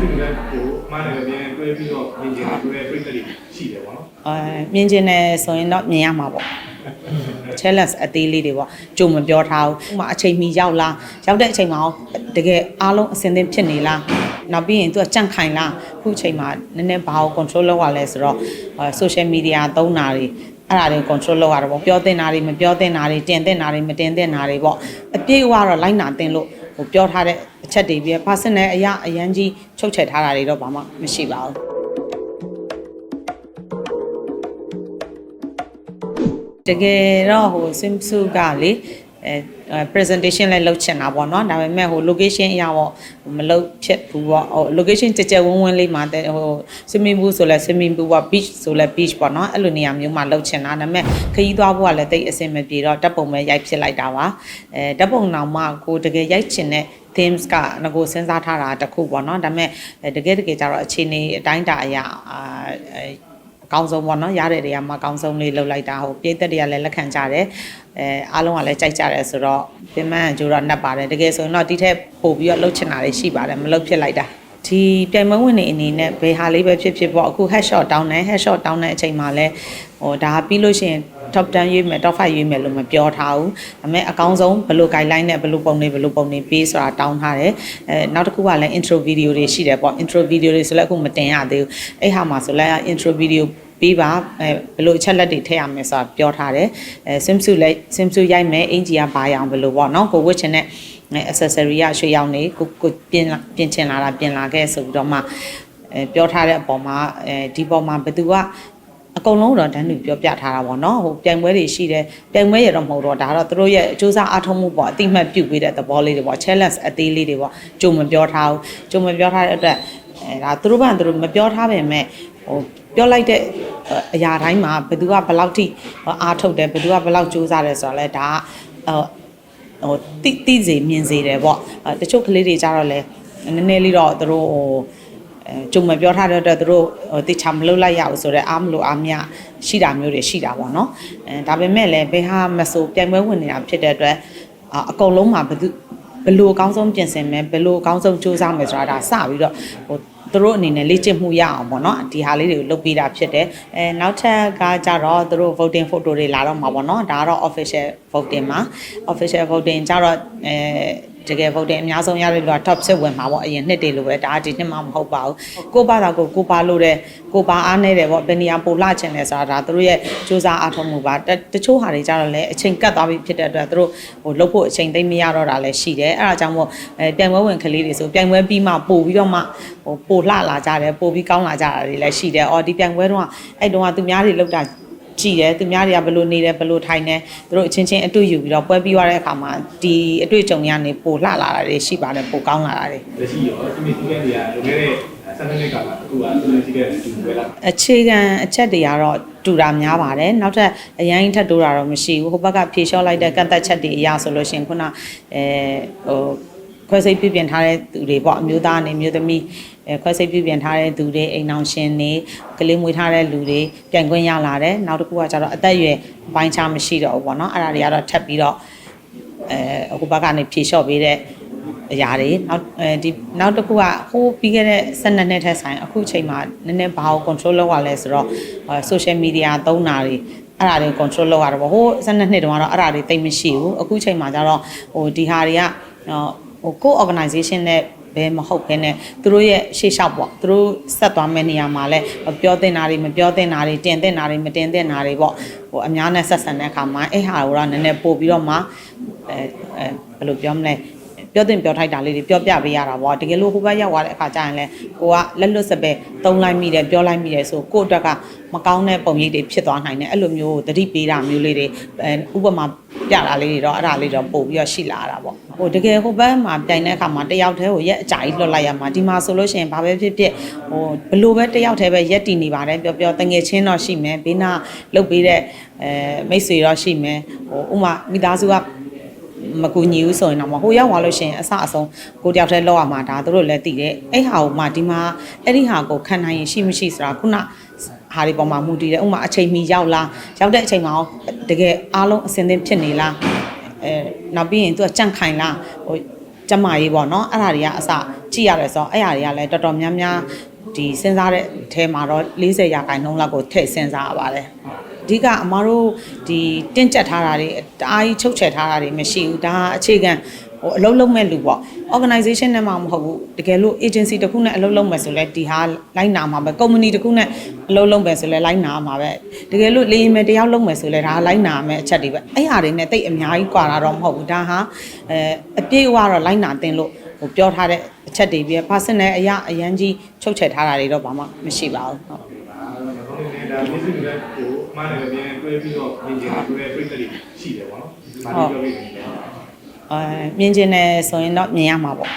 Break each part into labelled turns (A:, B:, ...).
A: စိတ်ကလည်းဟိုအမှားနဲ့လည်းတွဲပြီးတော့မြင်ကျင်တွဲပြိတ္တိရှိတယ်ပေါ့နော်
B: အဲမြင်ကျင်တယ်ဆိုရင်တော့မြင်ရမှာပေါ့ challenge အသေးလေးတွေပေါ့ကြုံမပြောထားဘူးဥပမာအချိန်မီရောက်လားရောက်တဲ့အချိန်မှာရောတကယ်အားလုံးအစင်သင်းဖြစ်နေလားနောက်ပြီးရင်သူကကြန့်ခိုင်လားခုအချိန်မှာနည်းနည်းဘာကို control လုပ်ရလဲဆိုတော့အဲ social media သုံးတာတွေအဲ့ဒါတွေ control လုပ်ရတာပေါ့ပြောတင်တာတွေမပြောတင်တာတွေတင်တင်တာတွေမတင်တင်တာတွေပေါ့အပြည့်အဝတော့လိုက်နာတင်လို့ဟိုပြောထားတဲ့အ ချက်တွေပြီး personal အရာအရန်ကြီးချုပ်ချက်ထားတာတွေတော့ဘာမှမရှိပါဘူးတကယ်တော့ဟို swimsuit ကလေအဲအဲ presentation လည်းလုပ်ချင်တာပေါ့နော်ဒါပေမဲ့ဟို location အရာပေါ့မလုပ်ဖြစ်ဘူးပေါ့ဟို location ကြက်ကြက်ဝန်းဝန်းလေးမှာတဲ့ဟို swimming pool ဆိုလဲ swimming pool ပေါ့ beach ဆိုလဲ beach ပေါ့နော်အဲ့လိုနေရာမျိုးမှာလုပ်ချင်တာဒါပေမဲ့ခရီးသွားဖို့ကလည်းတိတ်အဆင်မပြေတော့ဓာတ်ပုံပဲရိုက်ဖြစ်လိုက်တာပါအဲဓာတ်ပုံနောက်မှကိုတကယ်ရိုက်ချင်တဲ့ themes ကငကိုစဉ်းစားထားတာတစ်ခုပေါ့နော်ဒါပေမဲ့တကယ်တကယ်ကျတော့အခြေအနေအတိုင်းတာအရာအာအဲအကောင်းဆုံးပေါ့နော်ရတဲ့နေရာမှာအကောင်းဆုံးလေးလုပ်လိုက်တာဟိုပြည်သက်တွေကလည်းလက်ခံကြတယ်အဲအားလုံးကလည်းကြိုက်ကြတယ်ဆိုတော့ပြင်မန်ကျိုးတော့နှက်ပါတယ်တကယ်ဆိုရင်တော့ဒီထက်ပို့ပြီးတော့လှုပ်ချင်တာတွေရှိပါတယ်မလှုပ်ဖြစ်လိုက်တာ ဒီပြိုင်ပွဲဝင်နေအနေနဲ့ဘယ်ဟာလေးပဲဖြစ်ဖြစ်ပေါ့အခု headshot တောင်းတယ် headshot တောင်းတဲ့အချိန်မှာလဲဟိုဒါပြီးလို့ရှိရင် top 10ရွေးမယ် top 5ရွေးမယ်လို့မပြောထားဘူးဒါပေမဲ့အကောင်းဆုံးဘယ်လို guideline နဲ့ဘယ်လိုပုံတွေဘယ်လိုပုံတွေပေးဆိုတာတောင်းထားတယ်အဲနောက်တစ်ခုကလည်း intro video တွေရှိတယ်ပေါ့ intro video တွေဆိုလည်းအခုမတင်ရသေးဘူးအဲ့ဟာမှာဆိုလည်း intro video ပြီးပါအဲဘယ်လိုအချက်လက်တွေထည့်ရမယ်ဆိုတာပြောထားတယ်အဲ swimsuit လည်း swimsuit ရိုက်မယ်အင်ဂျီကဘာရောင်ဘယ်လိုပေါ့နော်ကိုဝတ်ချင်တဲ့ accessory ရရွှေရောင်နေကိုကိုပြင်လာပြင်ချင်လာတာပြင်လာခဲ့ဆိုပြီးတော့မှအဲပြောထားတဲ့အပေါ်မှာအဲဒီပေါ်မှာဘယ်သူက အကုန်လုံးတော့တန်းတူပြောပြထားတာပေါ့နော်ဟိုပြိုင်ပွဲတွေရှိတယ်ပြိုင်ပွဲရတော့မဟုတ်တော့ဒါကတော့သူတို့ရဲ့အကျိုးစားအားထုတ်မှုပေါ့အတိမတ်ပြုတ်ပေးတဲ့သဘောလေးတွေပေါ့ challenge အသေးလေးတွေပေါ့ကြုံမပြောထားဘူးကြုံမပြောထားတဲ့အတွက်အဲဒါသူတို့ဘာသူတို့မပြောထားပေမဲ့ဟိုပြောလိုက်တဲ့အရာတိုင်းမှာဘယ်သူကဘယ်လောက်ထိအားထုတ်တယ်ဘယ်သူကဘယ်လောက်ကြိုးစားတယ်ဆိုတော့လဲဒါကဟိုဟိုတိတိစေမြင်စေတယ်ပေါ့အဲတချို့ကလေးတွေကြတော့လဲနည်းနည်းလေးတော့သူတို့ဟိုအဲ ကြုံမပြောထားတဲ့အတွက်သူတို့ဟိုတိချာမလုပ်လိုက်ရဘူးဆိုတော့အားမလို့အားမရရှိတာမျိုးတွေရှိတာပေါ့နော်အဲဒါပေမဲ့လည်းဘယ်ဟာမဆိုပြိုင်ပွဲဝင်နေတာဖြစ်တဲ့အတွက်အာအကုန်လုံးမှာဘယ်သူဘယ်လိုအကောင်းဆုံးပြင်ဆင်မယ်ဘယ်လိုအကောင်းဆုံးစူးစမ်းမယ်ဆိုတာဒါစပြီးတော့ဟိုသူတို့အနေနဲ့လေ့ကျင့်မှုရအောင်ပေါ့နော်ဒီဟာလေးတွေကိုလုပ်ပေးတာဖြစ်တယ်အဲနောက်ထပ်ကကြတော့သူတို့ voting photo တွေလာတော့မှာပေါ့နော်ဒါကတော့ official voting မှာ official voting ကြတော့အဲ တကယ် voting အများဆုံးရတဲ့လူက top 7ဝင်မှာပေါ့အရင်နှစ်တွေလိုပဲဒါဒီနှစ်မှမဟုတ်ပါဘူးကိုပါတာကိုကိုပါလို့တဲ့ကိုပါအားနေတယ်ပေါ့ဘယ်နေရာပိုလှချင်လဲဆိုတာဒါသူတို့ရဲ့စူးစမ်းအားထုတ်မှုပါတတချို့ဟာတွေကြတော့လည်းအချိန်ကတ်သွားပြီဖြစ်တဲ့အတွက်သူတို့ဟိုလှုပ်ဖို့အချိန်သိမ့်မရတော့တာလည်းရှိတယ်အဲ့ဒါကြောင့်မို့အဲပြိုင်ပွဲဝင်ကလေးတွေဆိုပြိုင်ပွဲပြီးမှပို့ပြီးတော့မှဟိုပိုလှလာကြတယ်ပို့ပြီးကောင်းလာကြတာတွေလည်းရှိတယ်အော်ဒီပြိုင်ပွဲတော့အဲ့တုန်းကသူများတွေလောက်တာ ကြည့်တယ်သူများတွေကဘယ်လိုနေတယ်ဘယ်လိုထိုင်တယ်သူတို့အချင်းချင်းအတွေ့ယူပြီးတော့ပွဲပြီးသွားတဲ့အခါမှာဒီအတွေ့အကြုံတွေကနေပိုလှလာတာတွေရှိပါတယ်ပိုကောင်းလာတာတွေ
A: လက်ရှိရောဒီနေ့ဒီကနေ့ကလွန်ခဲ့တဲ့ဆယ်နှစ်ကမှအခုကသူတို့ဒီကနေ့ဒီပဲလား
B: အခြေခံအချက်တွေကတော့တူတာများပါတယ်နောက်ထပ်အရင်ထပ်တိုးတာတော့မရှိဘူးဟိုဘက်ကဖြေလျှော့လိုက်တဲ့ကန့်သက်ချက်တွေအရာဆိုလို့ရှိရင်ခုနအဲဟို ခွဲစိတ်ပြပြင်ထားတဲ့သူတွေပေါ့အမျိုးသားနဲ့မျိုးသမီးအဲခွဲစိတ်ပြပြင်ထားတဲ့သူတွေအိမ်အောင်ရှင်တွေကလေးမွေးထားတဲ့လူတွေပြန်ခွင့်ရလာတယ်နောက်တစ်ခုကကျတော့အသက်အရွယ်အပိုင်းခြားမရှိတော့ဘူးပေါ့နော်အဲ့ဒါတွေကတော့ထပ်ပြီးတော့အဲအခုဘက်ကနေဖြေလျှော့ပေးတဲ့အရာတွေနောက်အဲဒီနောက်တစ်ခုကဟိုးပြီးခဲ့တဲ့12နှစ်ထက်ဆိုင်အခုချိန်မှာနည်းနည်းဘာကို control လုပ်ရလဲဆိုတော့ social media သုံးတာတွေအဲ့ဒါတွေ control လုပ်ရတာပေါ့ဟိုး12နှစ်တုန်းကတော့အဲ့ဒါတွေတိတ်မရှိဘူးအခုချိန်မှာကျတော့ဟိုဒီဟာတွေက ဟိုကို organization နဲ့ဘယ်မဟုတ်ဘဲနဲ့သူတို့ရဲ့ရှေ့လျှောက်ပေါ့သူတို့ဆက်သွားမယ့်နေရာမှာလဲပြောတင်တာတွေမပြောတင်တာတွေတင်တင်တာတွေမတင်တင်တာတွေပေါ့ဟိုအများနဲ့ဆက်ဆံတဲ့အခါမှာအဲ့ဟာကိုတော့နည်းနည်းပို့ပြီးတော့မှအဲအဲဘယ်လိုပြောမလဲပြောတင်ပြောထိုက်တာလေးတွေပြောပြပေးရတာပေါ့တကယ်လို့ဟိုဘက်ရောက်သွားတဲ့အခါကျရင်လဲကိုကလက်လွတ်စပယ်တုံးလိုက်မိတယ်ပြောလိုက်မိတယ်ဆိုကို့အတွက်က မကောင်းတဲ့ပုံရိပ်တွေဖြစ်သွားနိုင်တယ်အဲ့လိုမျိုးသတိပေးတာမျိုးလေးတွေအဲဥပမာပြတာလေးတွေတော့အဲ့ဒါလေးတော့ပို့ပြီးတော့ရှိလာတာပေါ့ဟိုတကယ်ဟိုဘက်မှာပြိုင်တဲ့အခါမှာတယောက်တည်းကိုရက်အကြာကြီးလွတ်လိုက်ရမှာဒီမှာဆိုလို့ရှိရင်ဘာပဲဖြစ်ဖြစ်ဟိုဘလို့ပဲတယောက်တည်းပဲရက်တည်နေပါတယ်ပြောပြောတငယ်ချင်းတော့ရှိမယ်ဘေးနာလုတ်ပေးတဲ့အဲမိတ်ဆွေတော့ရှိမယ်ဟိုဥမာမိသားစုကမကူညီဘူးဆိုရင်တော့မဟိုရောက်သွားလို့ရှိရင်အဆအဆုံးကိုတယောက်တည်းလောက်ရမှာဒါသူတို့လည်းသိတယ်အဲ့ဟာကိုမှဒီမှာအဲ့ဒီဟာကိုခံနိုင်ရင်ရှိမရှိဆိုတာခုန ဟာဒီပေါ်မှာမူတည်တယ်ဥပမာအချိန်မီရောက်လားရောက်တဲ့အချိန်မှာရောတကယ်အားလုံးအစင်သင်းဖြစ်နေလားအဲနောက်ပြီးရင်သူကကြန့်ခိုင်လားဟိုကျမကြီးပေါ့နော်အဲ့ဒါတွေကအစကြည့်ရတယ်ဆိုတော့အဲ့အရာတွေကလည်းတော်တော်များများဒီစဉ်းစားတဲ့အထဲမှာတော့40ရာခိုင်နှုန်းလောက်ကိုထည့်စဉ်းစားရပါတယ်အဓိကအမားတို့ဒီတင့်ကြက်ထားတာတွေတအားကြီးချုပ်ချယ်ထားတာတွေမရှိဘူးဒါကအခြေခံ ဟိုအလုံးလုံးမဲ့လူပေါ့ organization နဲ့မှမဟုတ်ဘူးတကယ်လို့ agency တစ်ခုနဲ့အလုံးလုံးမယ်ဆိုလဲဒီဟာလိုက်နာမှာပဲ company တစ်ခုနဲ့အလုံးလုံးမယ်ဆိုလဲလိုက်နာမှာပဲတကယ်လို့လေရင်မယ်တယောက်လုံးမယ်ဆိုလဲဒါလိုက်နာမယ်အချက်တွေပဲအဲ့ဟာတွေနဲ့တိတ်အများကြီးကွာတာတော့မဟုတ်ဘူးဒါဟာအဲအပြည့်အဝတော့လိုက်နာတင်လို့ဟိုပြောထားတဲ့အချက်တွေပြီး personal အရာအရန်ကြီးချုပ်ချယ်ထားတာတွေတော့ဘာမှမရှိပါဘူးဟုတ်
A: ဒါတော့လည်းဒါမျက်စိတွေကကိုအမှန်လည်းပြန်တွဲပြီးတော့ပြင်ကျင်တွဲပြိတ္တတွေရှိတယ်ပေါ့နော်။ဒါလေးပြောပြနေတယ်
B: အဲမြင်ကျင်တယ်ဆိုရင်တော့မြင်ရမှာပေါ့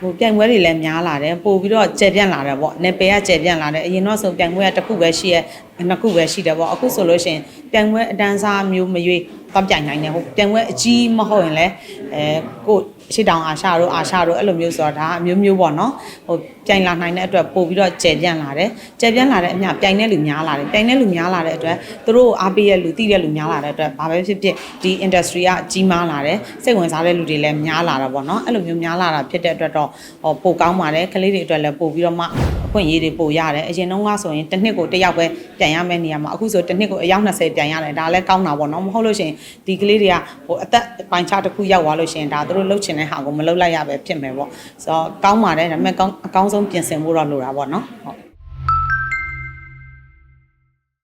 B: ဟိုပြိုင်ပွဲတွေလည်းများလာတယ်ပို့ပြီးတော့ကျယ်ပြန့်လာတယ်ပေါ့နေပယ်ကကျယ်ပြန့်လာတယ်အရင်တော့ဆိုပြိုင်ပွဲကတစ်ခုပဲရှိရဲနှစ်ခုပဲရှိတယ်ပေါ့အခုဆိုလို့ရှိရင်ပြိုင်ပွဲအတန်းစားမျိုးမရွေး တော့ပြိုင်နိုင်တယ်ဟုတ်ပြိုင်ပွဲအကြီးမဟုတ်ရင်လည်းအဲကိုရှိတောင်အာရှတို့အာရှတို့အဲ့လိုမျိုးဆိုတော့ဒါအမျိုးမျိုးပေါ့နော်ဟိုပြိုင်လာနိုင်တဲ့အတွက်ပို့ပြီးတော့ကျယ်ပြန့်လာတယ်ကျယ်ပြန့်လာတဲ့အမျှပြိုင်တဲ့လူများလာတယ်ပြိုင်တဲ့လူများလာတဲ့အတွက်သူတို့အားပေးတဲ့လူတိတဲ့လူများလာတဲ့အတွက်ဘာပဲဖြစ်ဖြစ်ဒီ industry ကကြီးမားလာတယ်စိတ်ဝင်စားတဲ့လူတွေလည်းများလာတာပေါ့နော်အဲ့လိုမျိုးများလာတာဖြစ်တဲ့အတွက်တော့ဟောပိုကောင်းပါတယ်ကလေးတွေအတွက်လည်းပို့ပြီးတော့မှအခွင့်အရေးတွေပိုရတယ်အရင်တုန်းကဆိုရင်တစ်နှစ်ကိုတစ်ယောက်ပဲပြန်ရမယ့်နေရာမှာအခုဆိုတစ်နှစ်ကိုအယောက်20ပြန်ရတယ်ဒါလည်းကောင်းတာပေါ့နော်မဟုတ်လို့ရှိရင်ဒီကလေးတွေကဟိုအသက်ပိုင်းခြားတစ်ခုရောက်သွားလို့ရှိရင်ဒါသူတို့လှုပ်ချင်တဲ့ဟာကိုမလှုပ်လိုက်ရပဲဖြစ်မယ်ပေါ့ဆိုတော့ကောင်းပါတယ်ဒါပေမဲ့ကောင်းအကောင်းဆုံးပြင်ဆင်ဖို့တော့လိုတာပေါ့နော်ဟုတ်